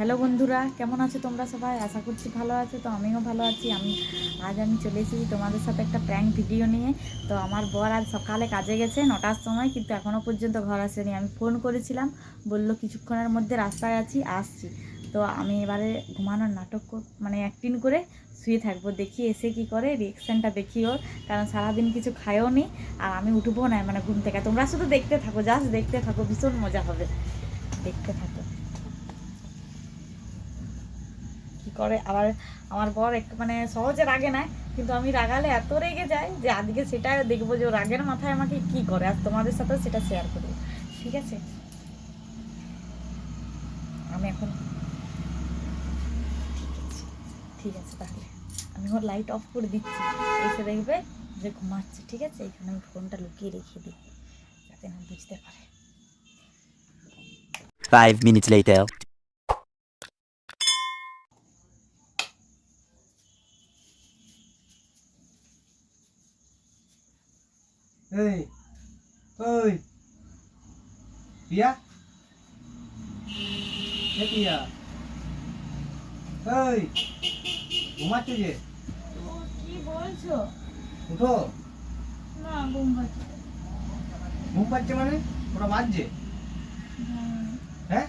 Hello বন্ধুরা, কেমন আছো তোমরা সবাই? আশা করছি ভালো আছো, তো আমিও ভালো আছি। আমি, আজ আমি চলে এসেছি তোমাদের সাথে একটা প্র্যাঙ্ক ভিডিও নিয়ে। তো আমার বর আজ সকালে কাজে গেছে নটার সময়, কিন্তু এখনও পর্যন্ত ঘর আসেনি। আমি ফোন করেছিলাম, বলল কিছুক্ষণের মধ্যে রাস্তায় আছি, আসছি। তো আমি এবারে ঘুমানোর নাটক মানে অ্যাক্টিং করে শুয়ে থাকব, দেখি এসে কি করে রিয়েকশানটা দেখি ওর। কারণ সারাদিন কিছু খায়ও নি, আর আমি উঠবো না মানে ঘুম থেকে। তোমরা শুধু দেখতে থাকো জাস্ট দেখতে থাকো, ভীষণ মজা হবে। দেখতে থাকো। কি করে? আবার আমার বর একটু মানে সহজে রাগে না কিন্তু আমি রাগালে এত রেগে যাই যে আজকে সেটা দেখব যে রাগের মাথায় আমাকে কি করে? আর তোমাদের সাথেও সেটা শেয়ার করব। ঠিক আছে? আমি এখন ঠিক আছে তাহলে। আমি ওর লাইট অফ করে দিচ্ছি। এসে দেখবে যে ঘুমাচ্ছে, ঠিক আছে? এখানে আমি ফোনটা লুকিয়ে রেখে দিই, যাতে না বুঝতে পারে। Five minutes later. এই ওই পিয়া এ পিয়া এই ঘুমাচ্ছ যে কি বলছো? উঠো না ঘুম পাচ্ছে ঘুম পাচ্ছে মানে? ওরা বাজছে। হ্যাঁ?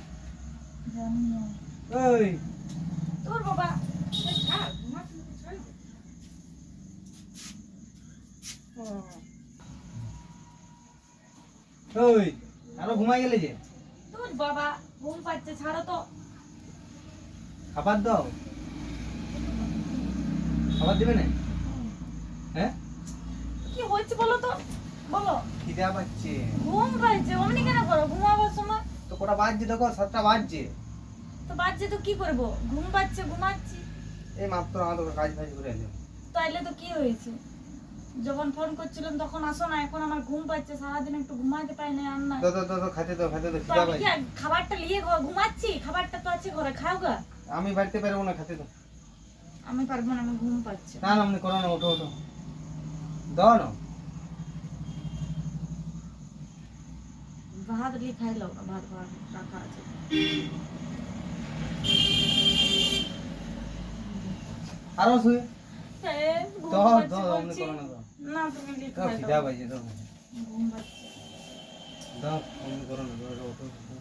ওই তোর বাবা। ওই আরও ঘুমাই গেলে যে? তোর বাবা ঘুম পাচ্ছে ছাড়ো তো। খাবার দাও। খাবার দেবে না? হ্যাঁ? কি হচ্ছে বলো তো? বলো। খিদা পাচ্ছে। ঘুম পাচ্ছে অমনি কেন করো? ঘুমাবার সময়। তো কটা বাজছে দেখো সাতটা বাজছে। তো বাচ্চা তো কি করব? ঘুম পাচ্ছে ঘুমাচ্ছি। এই মাত্র আমাদের কাজ ফাজ করে এলো। তাইলে তো কি হয়েছে? যখন ফোন করছিলাম তখন আসো না এখন আমার ঘুম পাচ্ছে সারাদিন একটু ঘুমাতে পাই না আর না দাও দাও দাও দাও, খেতে দাও খিদা আমি কি খাবারটা নিয়ে ঘুমাচ্ছি? খাবারটা তো আছে ঘরে খাও গা। আমি বাড়িতে পারব না খেতে দাও। আমি পারব না আমি ঘুম পাচ্ছে। না না আপনি করো না ওঠো ওঠো। দাও না। ভাত লিয়ে খাই লো না ভাত ভাত রাখা আছে। আরও শুয়ে। দাও দাও আপনি করো না না তুমি লিয়ে দাও খিদা দাও দাও ঘুম পাচ্ছে। দাও আপনি করো না দাও দাও, ওঠো। ওঠো।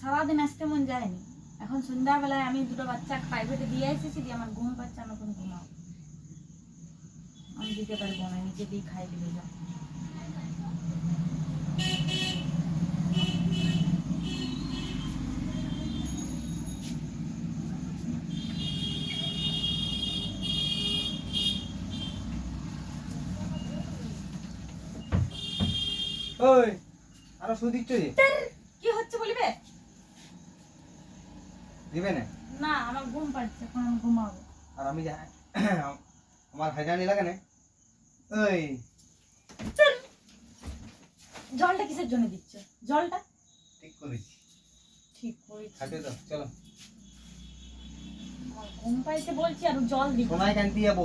সারাদিন আসতে মন যায়নি। এখন সন্ধ্যাবেলায় আমি দুটো বাচ্চা প্রাইভেটে দিয়ে এসেছি দিয়ে আমার ঘুম পাচ্ছে আমি এখন ঘুমাও আমি দিতে পারব না নিজে দিয়ে খাই দিলে যাও ওই আরও শুয়ে দিচ্ছ যে কি হচ্ছে বলিবে? দিবে না? না আমার ঘুম পাচ্ছে এখন আমি ঘুমাবো। আর আমি যা আমার হাজানি লাগে না। ওই। জলটা কিসের জন্য দিচ্ছ? জলটা? ঠিক করেছি। ঠিক করেছি। খাতে দাও চলো। ঘুম পাইছে বলছি আর জল দিচ্ছি। সোনায় কান্তি যাব?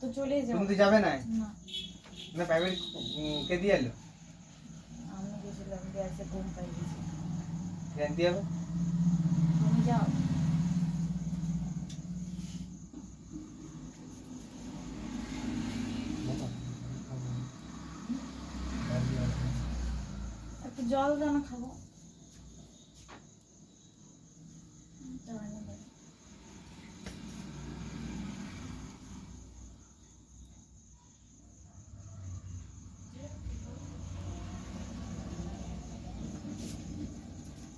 তো চলে যাও। তুমি তো যাবে না? না। প্রাইভেট কে দিয়ে এলো? গেছিলাম গ্যাসে ঘুম পাই গেছি কান্তি যাবে তুমি যাও একটু জল দাও না খাব দাও, এনে দাও।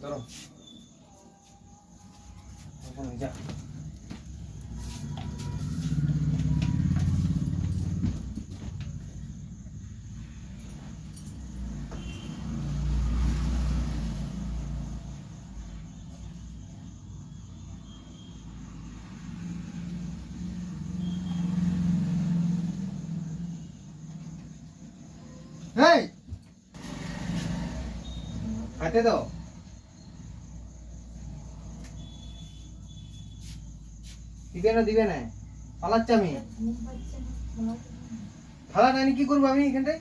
ধরো ওখানে যা এই হাতে দিবে না দিবে না। পালাচ্ছি আমি। ঘুম পাচ্ছে না ঘুমাতে পারি না। ফালাটা আমি কি করব আমি এখানটায়?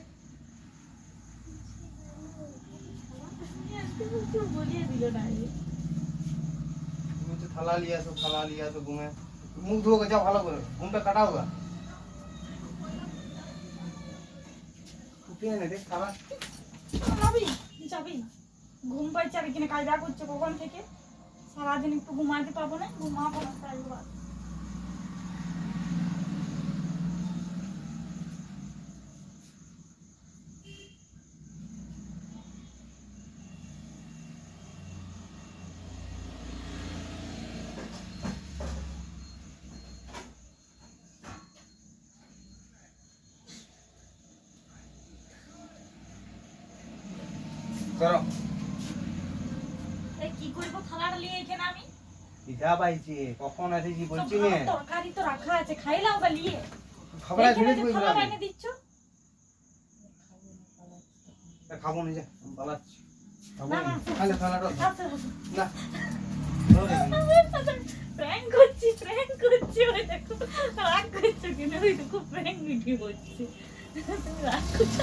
খাবার বলিয়ে দিল না রে। তুমি তো থালা নিয়ে আসো থালা নিয়ে আসো ঘুমে। মুখ ধোকে যাও ভালো করে। ঘুমটা কাটাও গা উঠিয়ে নে দেখ থালা। যাবি যাবি? ঘুম পাইছে আর এখানে কায়দা করছে কখন থেকে? সারাদিন একটু ঘুমাইতে পাবো না, ঘুমাবো না করো। কি করব? থালাটা নিয়ে এখানে আমি? ইধা পাইছি। কখন বলছি নে। তরকারি তো রাখা আছে খাইলাও বা নিয়ে। খাবার ঝুড়ি যে দিবি এনে দিচ্ছ? খাব নিজে। পালাচ্ছি। খাব না, না, খালে না। প্র্যাঙ্ক করছি প্র্যাঙ্ক করছি ওই দেখো। রাগ করছ কিনা? ওই দেখো প্র্যাঙ্ক ভিডিও করছি। রাগ করছ?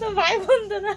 তো ভাই বন্ধুরা